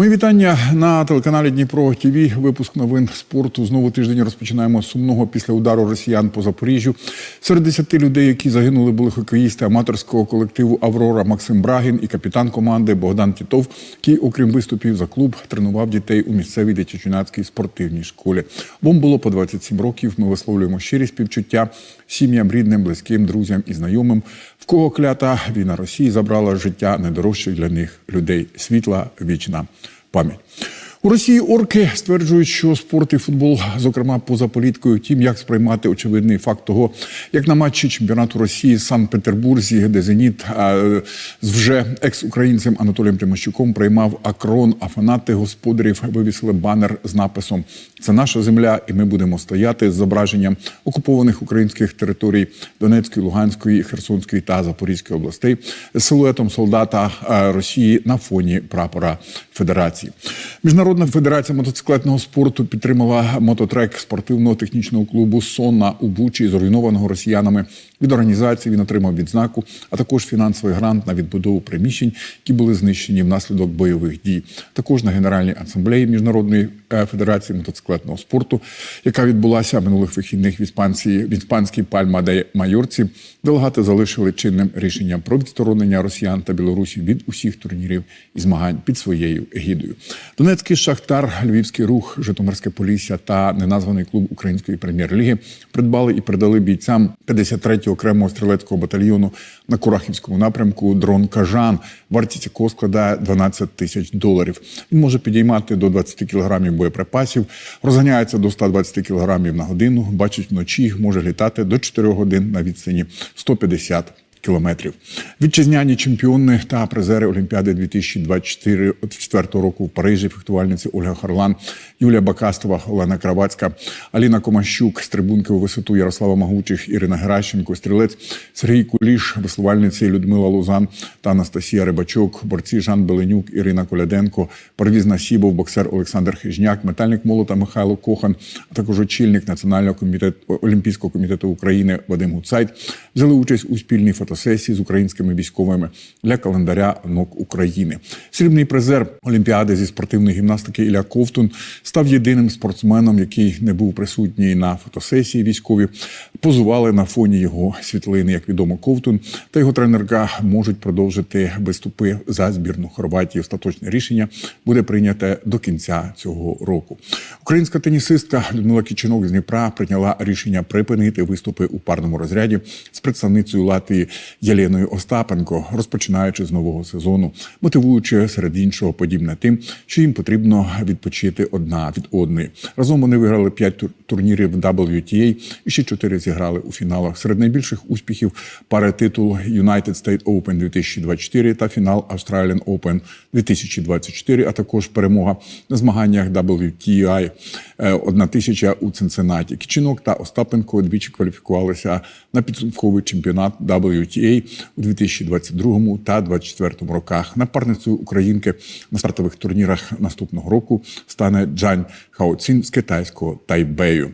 Мої вітання на телеканалі Дніпро ТВ. Випуск новин спорту. Знову тиждень розпочинаємо сумного після удару росіян по Запоріжжю. Серед десяти людей, які загинули, були хокеїсти аматорського колективу Аврора Максим Брагін і капітан команди Богдан Тітов, який, окрім виступів за клуб, тренував дітей у місцевій дитячо-юнацькій спортивній школі. Бом було по 27 років. Ми висловлюємо щирі співчуття сім'ям, рідним, близьким, друзям і знайомим. В кого клята війна Росії забрала життя найдорожчих для них людей. Світла вічна пам'ять. У Росії орки стверджують, що спорт і футбол, зокрема поза політкою, тім, як сприймати очевидний факт того, як на матчі чемпіонату Росії Санкт-Петербурзі, де Зеніт з вже екс-українцем Анатолієм Тимощуком приймав акрон, а фанати господарів вивісили банер з написом Це наша земля, і ми будемо стояти з зображенням окупованих українських територій Донецької, Луганської, Херсонської та Запорізької областей з силуетом солдата Росії на фоні прапора Федерації. Міжнародна федерація мотоциклетного спорту підтримала мототрек спортивного технічного клубу Сона у Бучі, зруйнованого росіянами. Від організації він отримав відзнаку, а також фінансовий грант на відбудову приміщень, які були знищені внаслідок бойових дій. Також на генеральній асамблеї міжнародної е, федерації мотоциклетного спорту, яка відбулася минулих вихідних в іспанській в іспанській Пальма де Майорці, делегати залишили чинним рішенням про відсторонення росіян та білорусів від усіх турнірів і змагань під своєю егідою. Донецький шахтар, Львівський рух, Житомирське Полісся та неназваний клуб української прем'єр-ліги придбали і передали бійцям 53-го окремого стрілецького батальйону на Курахівському напрямку дрон Кажан, вартість якого складає 12 тисяч доларів. Він може підіймати до 20 кілограмів боєприпасів, розганяється до 120 кілограмів на годину, бачить вночі, може літати до 4 годин на відстані 150 кілометрів. Вітчизняні чемпіони та призери Олімпіади 2024 року в Парижі, фехтувальниці Ольга Харлан, Юлія Бакастова, Олена Кравацька, Аліна Комащук, стрибунки у висоту Ярослава Магучих, Ірина Геращенко, стрілець Сергій Куліш, веслувальниці Людмила Лузан та Анастасія Рибачок, борці Жан Беленюк, Ірина Коляденко, Парвіз Насібов, боксер Олександр Хижняк, метальник молота Михайло Кохан, а також очільник Національного комітету Олімпійського комітету України Вадим Гуцайт взяли участь у спільній фотосесії з українськими військовими для календаря НОК України. Срібний призер Олімпіади зі спортивної гімнастики Ілля Ковтун став єдиним спортсменом, який не був присутній на фотосесії. Військові позували на фоні його світлини. Як відомо, Ковтун та його тренерка можуть продовжити виступи за збірну Хорватії. Остаточне рішення буде прийняте до кінця цього року. Українська тенісистка Людмила Кічинок з Дніпра прийняла рішення припинити виступи у парному розряді з представницею Латвії Єленою Остапенко, розпочинаючи з нового сезону, мотивуючи серед іншого подібне тим, що їм потрібно відпочити одна від одної. Разом вони виграли п'ять турнірів WTA і ще чотири зіграли у фіналах. Серед найбільших успіхів пари титул United States Open 2024 та фінал Australian Open 2024, а також перемога на змаганнях WTI е, одна тисяча у Цинциннаті. Кічинок та Остапенко двічі кваліфікувалися на підсумковий чемпіонат WTA у 2022 та 2024 роках. Напарницею українки на стартових турнірах наступного року стане Джань Хаоцін з китайського Тайбею.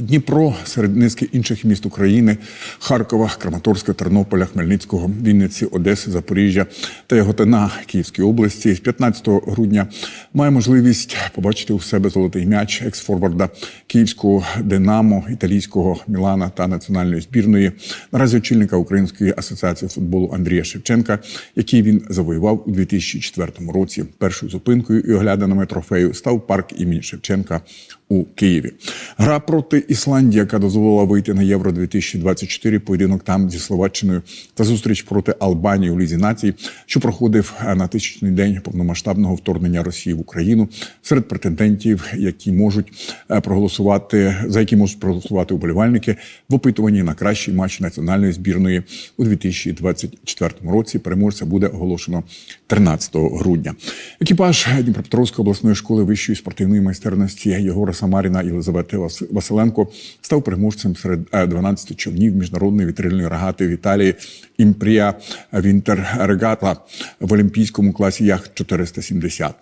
Дніпро серед низки інших міст України Харкова, Краматорська, Тернополя, Хмельницького, Вінниці, Одеси, Запоріжжя та Яготина Київської області з 15 грудня має можливість побачити у себе золотий м'яч екс-форварда Київського Динамо, італійського Мілана та національної збірної. Наразі очільника Української асоціації футболу Андрія Шевченка, який він завоював у 2004 році. Першою зупинкою і оглядинами трофею став парк імені Шевченка у Києві. Гра проти Ісландії, яка дозволила вийти на Євро 2024 поєдинок там зі Словаччиною та зустріч проти Албанії у Лізі націй, що проходив на тисячний день повномасштабного вторгнення Росії в Україну серед претендентів, які можуть е, проголосувати за які можуть проголосувати уболівальники в опитуванні на кращий матч національної збірної у 2024 році. Переможця буде оголошено 13 грудня. Екіпаж Дніпропетровської обласної школи вищої спортивної майстерності Самаріна і Єлизавети Василенко став переможцем серед 12 човнів міжнародної вітрильної регати в Італії Імпрія Вінтер Регата в олімпійському класі яхт 470.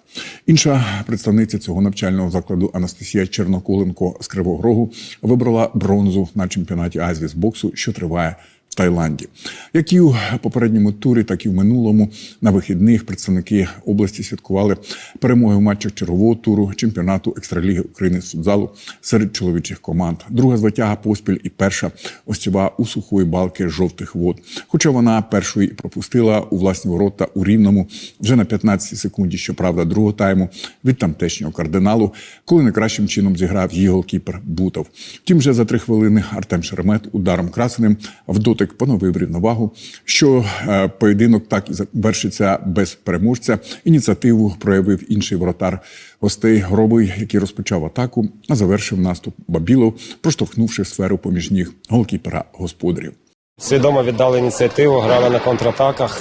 Інша представниця цього навчального закладу Анастасія Черноколенко з Кривого Рогу вибрала бронзу на чемпіонаті Азії з боксу, що триває Таїланді. Як і у попередньому турі, так і в минулому на вихідних представники області святкували перемоги в матчах чергового туру чемпіонату екстраліги України з футзалу серед чоловічих команд. Друга звитяга поспіль і перша осьова у сухої балки жовтих вод. Хоча вона першою і пропустила у власні ворота у рівному вже на 15 секунді, щоправда, другого тайму від тамтешнього кардиналу, коли найкращим чином зіграв її голкіпер Бутов. Втім, вже за три хвилини Артем Шеремет ударом красеним в дотик поновив рівновагу. Що е, поєдинок так і завершиться без переможця. Ініціативу проявив інший воротар гостей Гробий, який розпочав атаку, а завершив наступ Бабілов, проштовхнувши сферу поміж ніг голкіпера господарів. Свідомо віддали ініціативу, грали на контратаках.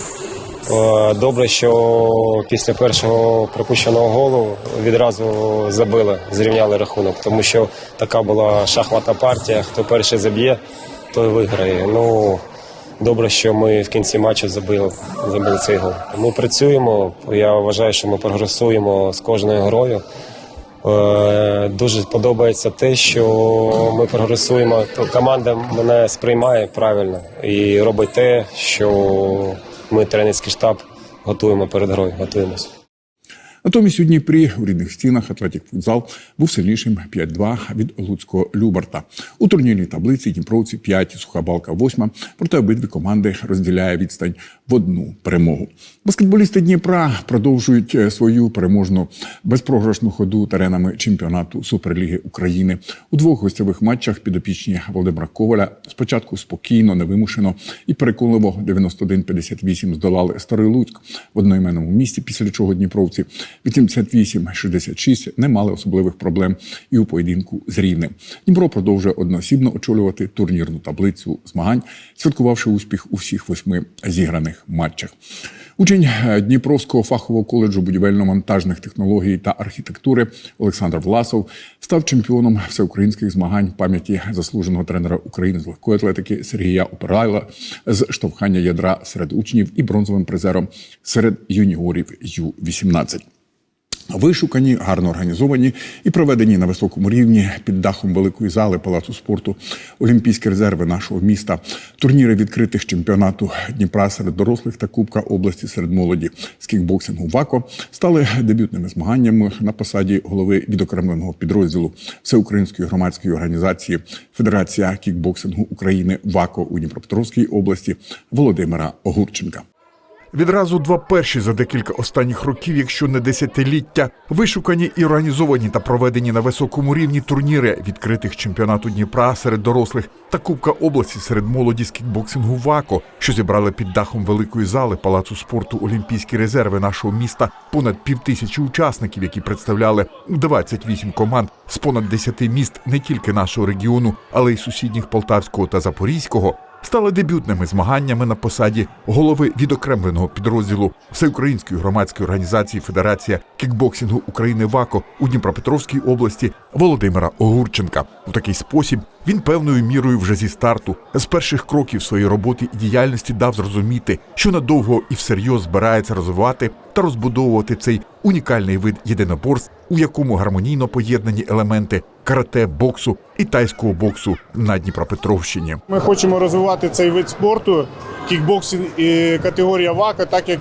Е, Добре, що після першого пропущеного голу відразу забили, зрівняли рахунок, тому що така була шахматна партія. Хто перший заб'є, той виграє. Ну добре, що ми в кінці матчу забили, забили цей гол. Ми працюємо. Я вважаю, що ми прогресуємо з кожною грою. Е, Дуже подобається те, що ми прогресуємо. То Команда мене сприймає правильно і робить те, що ми тренерський штаб готуємо перед грою. Готуємося. Натомість у Дніпрі у рідних стінах Атлетік футзал був сильнішим 5-2 від Луцького Любарта. У турнірній таблиці Дніпровці 5, суха балка 8, проте обидві команди розділяє відстань в одну перемогу. Баскетболісти Дніпра продовжують е, свою переможну безпрограшну ходу теренами чемпіонату Суперліги України. У двох гостьових матчах підопічні Володимира Коваля спочатку спокійно, невимушено і переконливо 91-58 здолали Старий Луцьк в одноіменному місті, після чого Дніпровці 88-66 не мали особливих проблем і у поєдинку з Рівнем. Дніпро продовжує одноосібно очолювати турнірну таблицю змагань, святкувавши успіх у всіх восьми зіграних матчах. Учень е, Дніпровського фахового коледжу будівельно-монтажних технологій та архітектури Олександр Власов став чемпіоном всеукраїнських змагань пам'яті заслуженого тренера України з легкої атлетики Сергія Опирайла з штовхання ядра серед учнів і бронзовим призером серед юніорів Ю-18. Вишукані, гарно організовані і проведені на високому рівні під дахом великої зали палацу спорту Олімпійські резерви нашого міста, турніри відкритих чемпіонату Дніпра серед дорослих та Кубка області серед молоді з кікбоксингу ВАКО стали дебютними змаганнями на посаді голови відокремленого підрозділу Всеукраїнської громадської організації Федерація кікбоксингу України ВАКО у Дніпропетровській області Володимира Огурченка. Відразу два перші за декілька останніх років, якщо не десятиліття, вишукані і організовані та проведені на високому рівні турніри відкритих чемпіонату Дніпра серед дорослих та Кубка області серед молоді з кікбоксингу ВАКО, що зібрали під дахом великої зали палацу спорту Олімпійські резерви нашого міста понад півтисячі учасників, які представляли 28 команд з понад 10 міст не тільки нашого регіону, але й сусідніх Полтавського та Запорізького стали дебютними змаганнями на посаді голови відокремленого підрозділу Всеукраїнської громадської організації Федерація кікбоксингу України ВАКО у Дніпропетровській області Володимира Огурченка. У такий спосіб він певною мірою вже зі старту з перших кроків своєї роботи і діяльності дав зрозуміти, що надовго і всерйоз збирається розвивати та розбудовувати цей унікальний вид єдиноборств, у якому гармонійно поєднані елементи карате, боксу і тайського боксу на Дніпропетровщині. Ми хочемо розвивати цей вид спорту, кікбоксинг і категорія ВАКа, так як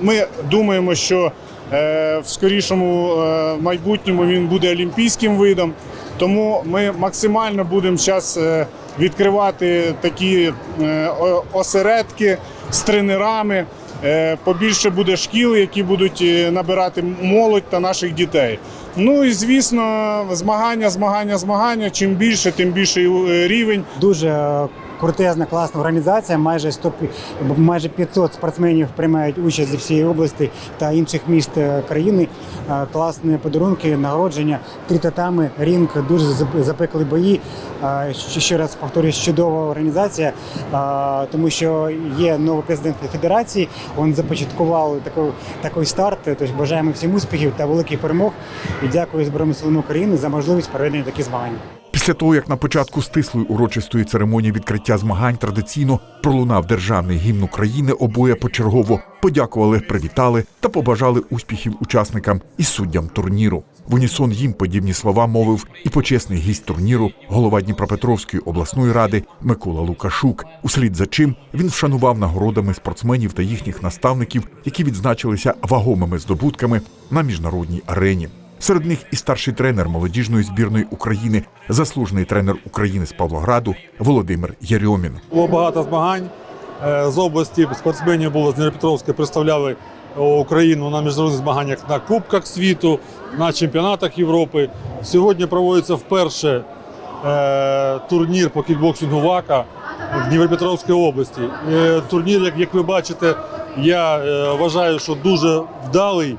ми думаємо, що е, в скорішому е, майбутньому він буде олімпійським видом. Тому ми максимально будемо зараз відкривати такі е, осередки з тренерами. Е, Побільше буде шкіл, які будуть е, набирати молодь та наших дітей. Ну і звісно, змагання, змагання, змагання. Чим більше, тим більший е, рівень. Дуже крутезна, класна організація. Майже 100, майже 500 спортсменів приймають участь зі всієї області та інших міст е, країни. Е, Класні подарунки, нагородження, три татами, рінг, дуже зап- запекли бої. Е, Ще раз повторюсь, чудова організація, тому що є новий президент федерації. Він започаткував такий, такий старт. Тож бажаємо всім успіхів та великих перемог. І дякую Збройним силам України за можливість проведення таких змагань. Після того, як на початку стислої урочистої церемонії відкриття змагань традиційно пролунав державний гімн України, обоє почергово подякували, привітали та побажали успіхів учасникам і суддям турніру. В унісон їм подібні слова мовив і почесний гість турніру, голова Дніпропетровської обласної ради Микола Лукашук. Услід за чим він вшанував нагородами спортсменів та їхніх наставників, які відзначилися вагомими здобутками на міжнародній арені. Серед них і старший тренер молодіжної збірної України, заслужений тренер України з Павлограду Володимир Єрьомін. Було багато змагань. Е, З області спортсменів було з Дніпропетровська представляли Україну на міжнародних змаганнях на Кубках світу, на чемпіонатах Європи. Сьогодні проводиться вперше е, турнір по кікбоксингу ВАКа в Дніпропетровській області. Е, турнір, як, ви бачите, я е, вважаю, що дуже вдалий, е,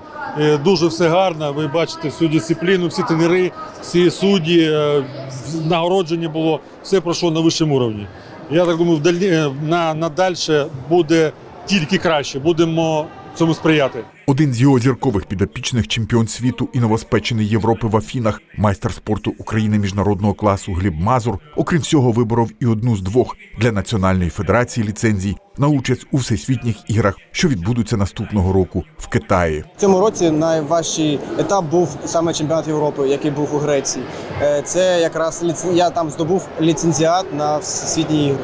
дуже все гарно. Ви бачите всю дисципліну, всі тренери, всі судді, е, нагородження було, все пройшло на вищому рівні. Я так думаю, вдалі, е, на, надальше буде тільки краще. Будемо цьому сприяти. Один з його зіркових підопічних чемпіон світу і новоспечений Європи в Афінах, майстер спорту України міжнародного класу Гліб Мазур, окрім всього, виборов і одну з двох для Національної федерації ліцензій на участь у всесвітніх іграх, що відбудуться наступного року в Китаї. В цьому році найважчий етап був саме чемпіонат Європи, який був у Греції. Е, Це якраз я там здобув ліцензіат на всесвітні ігри.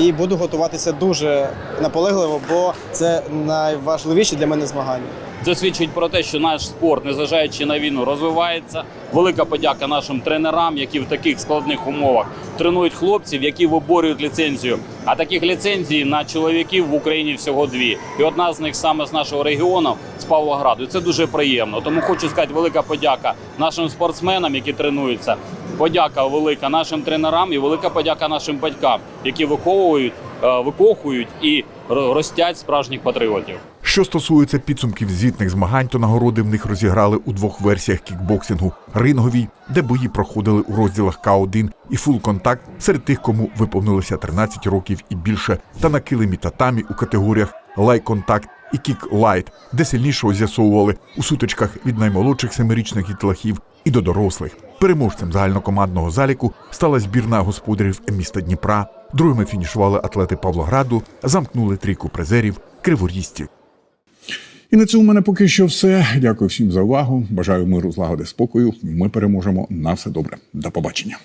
І буду готуватися дуже наполегливо, бо це найважливіші для мене змагання. Це свідчить про те, що наш спорт, незважаючи на війну, розвивається. Велика подяка нашим тренерам, які в таких складних умовах тренують хлопців, які виборюють ліцензію. А таких ліцензій на чоловіків в Україні всього дві. І одна з них саме з нашого регіону, з Павлограду. І Це дуже приємно. Тому хочу сказати велика подяка нашим спортсменам, які тренуються. Подяка велика нашим тренерам і велика подяка нашим батькам, які виховують, е, викохують і ростять справжніх патріотів. Що стосується підсумків звітних змагань, то нагороди в них розіграли у двох версіях кікбоксингу: ринговій, де бої проходили у розділах К1 і фул контакт серед тих, кому виповнилося 13 років і більше, та на килимі татамі у категоріях лай-контакт і кік-лайт, де сильнішого з'ясовували у сутичках від наймолодших семирічних дітлахів і до дорослих. Переможцем загальнокомандного заліку стала збірна господарів міста Дніпра. Другими фінішували атлети Павлограду, замкнули трійку призерів криворізців. І на цьому в мене поки що все. Дякую всім за увагу. Бажаю миру, злагоди, спокою. Ми переможемо на все добре. До побачення.